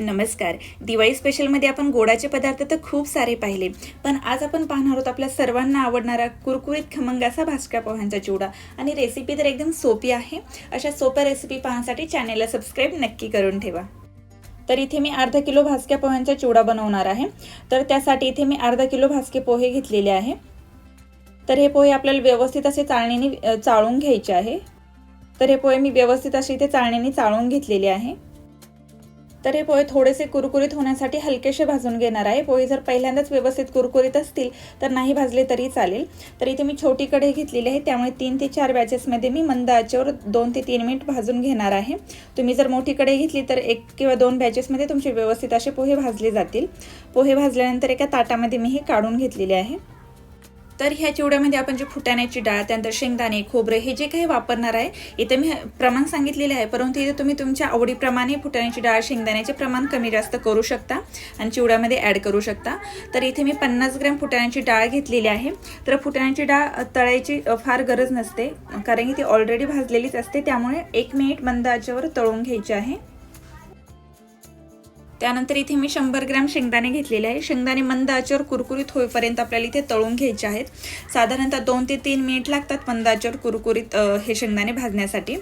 नमस्कार. दिवाळी स्पेशलमध्ये आपण गोडाचे पदार्थ तर खूप सारे पाहिले. पण आज आपण पाहणार आहोत आपल्या सर्वांना आवडणारा कुरकुरीत खमंगाचा असा भाजक्या पोह्यांचा चिवडा. आणि रेसिपी तर एकदम सोपी आहे. अशा सोप्या रेसिपी पाहण्यासाठी चॅनेलला सबस्क्राईब नक्की करून ठेवा. तर इथे मी अर्धा किलो भाजक्या पोह्यांचा चिवडा बनवणार आहे. तर त्यासाठी इथे मी अर्धा किलो भाजके पोहे घेतलेले आहे. तर हे पोहे आपल्याला व्यवस्थित असे चाळणीने चाळून घ्यायचे आहे. तर हे पोहे मी व्यवस्थित असे इथे चाळणीने चाळून घेतलेले आहे. तर हे पोहे थोडेसे कुरकुरीत होण्यासाठी हलकेसे भाजून घेणार आहे. पोहे जर पहिल्यांदाच व्यवस्थित कुरकुरीत असतील तर नाही भाजले तरी चालेल. तर इथे मी छोटी कढई घेतलेली आहे. त्यामुळे तीन ते चार बॅचेसमध्ये मी मंद आचेवर दोन ते तीन मिनिट भाजून घेणार आहे. तुम्ही जर मोठी कढई घेतली तर एक किंवा दोन बॅचेसमध्ये तुमचे व्यवस्थित असे पोहे भाजले जातील. पोहे भाजल्यानंतर एका ताटामध्ये मी हे काढून घेतलेले आहे. तर ह्या चिवड्यामध्ये आपण जे फुटाण्याची डाळ त्यानंतर शेंगदाणे खोबरे हे जे काही वापरणार आहे इथे मी प्रमाण सांगितलेले आहे. परंतु इथे तुम्ही तुमच्या आवडीप्रमाणे फुटाण्याची डाळ शेंगदाण्याचे प्रमाण कमी जास्त करू शकता आणि चिवड्यामध्ये ॲड करू शकता. तर इथे मी पन्नास ग्रॅम फुटाण्याची डाळ घेतलेली आहे. तर फुटाण्याची डाळ तळायची फार गरज नसते कारण की ती ऑलरेडी भाजलेलीच असते. त्यामुळे एक मिनिट मंद आचेवर तळून घ्यायची आहे. त्यानंतर इथे मी शंभर ग्रॅम शेंगदाणे घेतलेले आहे. शेंगदाणे मंद आचेवर कुरकुरीत होईपर्यंत आपल्याला इथे तळून घ्यायचे आहेत. साधारणतः दोन ते तीन मिनिट लागतात मंद आचेवर कुरकुरीत हे शेंगदाणे भाजण्यासाठी.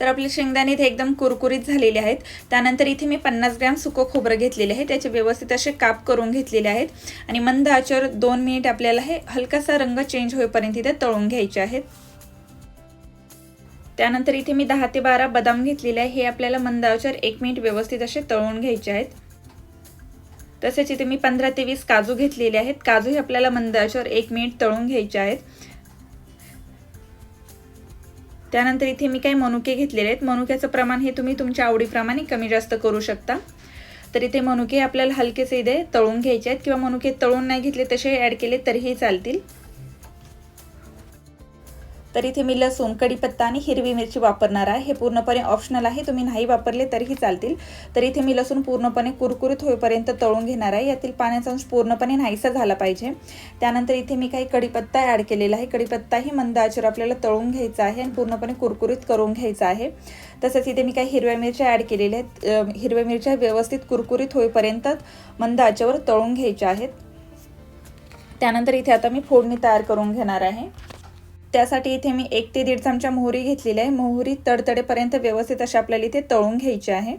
तर आपले शेंगदाणे इथे एकदम कुरकुरीत झालेले आहेत. त्यानंतर इथे मी पन्नास ग्रॅम सुकं खोबरं घेतलेले आहे. त्याचे व्यवस्थित असे काप करून घेतलेले आहेत. आणि मंद आचेवर दोन मिनिट आपल्याला हे हलकासा रंग चेंज होईपर्यंत इथे तळून घ्यायचे आहेत. त्यानंतर इथे मी दहा ते बारा बदाम घेतलेले आहे. हे आपल्याला मंद एक मिनिट व्यवस्थित असे तळून घ्यायचे आहेत. तसेच इथे मी पंधरा ते वीस काजू घेतलेले आहेत. काजू हे आपल्याला मंद एक मिनिट तळून घ्यायचे आहेत. त्यानंतर इथे मी काही मनुके घेतलेले आहेत. मनुक्याचं प्रमाण हे तुम्ही तुमच्या आवडीप्रमाणे कमी जास्त करू शकता. तर इथे मनुके आपल्याला हलकेसे इथे तळून घ्यायचे आहेत. किंवा मनुके तळून नाही घेतले तसे ॲड केले तरीही चालतील. तर इथे मी लसूण कढीपत्ता आणि हिरवी मिरची वापरणार आहे. हे पूर्णपणे ऑप्शनल आहे. तुम्ही नाही वापरले तरीही चालतील. तर इथे मी लसूण पूर्णपणे कुरकुरीत होईपर्यंत तळून घेणार आहे. यातील पाण्याचा अंश पूर्णपणे नाहीसा झाला पाहिजे. त्यानंतर इथे मी काही कढीपत्ता ॲड केलेला आहे. कढीपत्ताही मंद आचेवर आपल्याला तळून घ्यायचा आहे आणि पूर्णपणे कुरकुरीत करून घ्यायचा आहे. तसंच इथे मी काही हिरव्या मिरच्या ॲड केलेल्या आहेत. हिरव्या मिरच्या व्यवस्थित कुरकुरीत होईपर्यंत मंद आचेवर तळून घ्यायच्या आहेत. त्यानंतर इथे आता मी फोडणी तयार करून घेणार आहे. त्यासाठी इथे मी एक ते दीड चमचा मोहरी घेतलेली आहे. मोहरी तडतडेपर्यंत व्यवस्थित अशी आपल्याला इथे तळून घ्यायची आहे.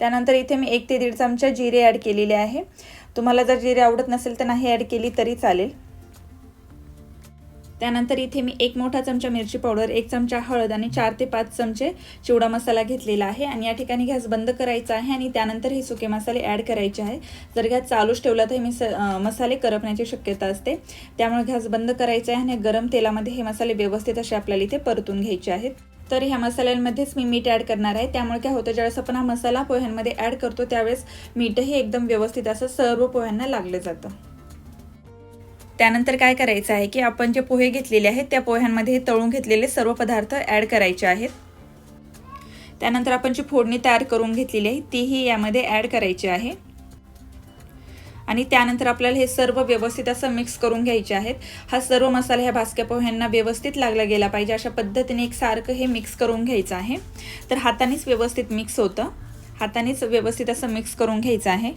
त्यानंतर इथे मी एक ते दीड चमचा जिरे ॲड केलेले आहे. तुम्हाला जर जिरे आवडत नसेल तर नाही ॲड केली तरी चालेल. त्यानंतर इथे मी एक मोठा चमचा मिरची पावडर एक चमचा हळद आणि चार ते पाच चमचे चिवडा मसाला घेतलेला आहे. आणि या ठिकाणी गॅस बंद करायचा आहे आणि त्यानंतर हे सुके मसाले ॲड करायचे आहे. जर गॅस चालूच ठेवला तर हे मिस मसाले करपण्याची शक्यता असते. त्यामुळे गॅस बंद करायचा आहे आणि गरम तेलामध्ये हे मसाले व्यवस्थित असे आपल्याला इथे परतून घ्यायचे आहेत. तर ह्या मसाल्यांमध्येच मी मीठ ॲड करणार आहे. त्यामुळे काय होतं ज्यावेळेस आपण हा मसाला पोह्यांमध्ये ॲड करतो त्यावेळेस मीठही एकदम व्यवस्थित असं सर्व पोह्यांना लागलं जातं. त्यानंतर काय करायचं आहे की आपण जे पोहे घेतलेले आहेत त्या पोह्यांमध्ये तळून घेतलेले सर्व पदार्थ ॲड करायचे आहेत. त्यानंतर आपण जी फोडणी तयार करून घेतलेली आहे तीही यामध्ये ॲड करायची आहे. आणि त्यानंतर आपल्याला हे सर्व व्यवस्थित असं मिक्स करून घ्यायचे आहेत. हा सर्व मसाला ह्या भासक्या पोह्यांना व्यवस्थित लागला गेला पाहिजे अशा पद्धतीने एक सारखं हे मिक्स करून घ्यायचं आहे. तर हातानेच व्यवस्थित मिक्स होतं. हातानेच व्यवस्थित असं मिक्स करून घ्यायचं आहे.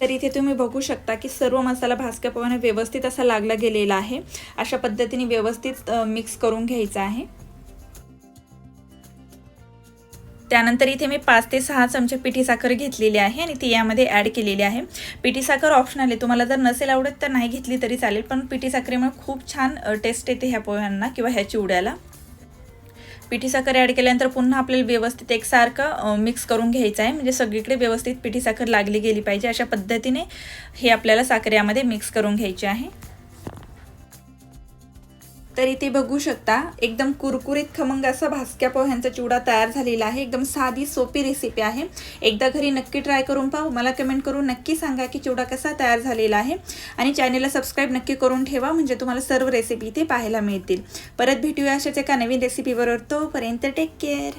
तर इथे तुम्ही बघू शकता की सर्व मसाला भाजक्या पोह्याने व्यवस्थित असा लागला गेलेला आहे. अशा पद्धतीने व्यवस्थित मिक्स करून घ्यायचा आहे. त्यानंतर इथे मी पाच ते सहा चमचे पिठी साखर घेतलेली आहे आणि ती यामध्ये ॲड केलेली आहे. पिठी साखर ऑप्शनल आहे. तुम्हाला जर नसेल आवडत तर नाही घेतली तरी चालेल पण पिठी साखरेमुळे खूप छान टेस्ट येते ह्या पोह्यांना किंवा ह्या चिवड्याला पिठी साखर ॲड केल्यानंतर पुन्हा आपल्याला व्यवस्थित एकसारखं मिक्स करून घ्यायचं आहे. म्हणजे सगळीकडे व्यवस्थित पिठी साखर लागली गेली पाहिजे अशा पद्धतीने हे आपल्याला साखर यामध्ये मिक्स करून घ्यायचे आहे. तर इथे बघू शकता. एकदम कुरकुरीत खमंग असा भासक्या पोह्यांचा चिवडा तयार झालेला आहे. एकदम साधी सोपी रेसिपी आहे. एकदा घरी नक्की ट्राय करून पाहू. मला कमेंट करून नक्की सांगा की चिवडा कसा तयार झालेला आहे. आणि चॅनेलला सबस्क्राईब नक्की करून ठेवा म्हणजे तुम्हाला सर्व रेसिपी इथे पाहायला मिळतील. परत भेटूया अशाच एका नवीन रेसिपीबरोबर तोपर्यंत टेक केअर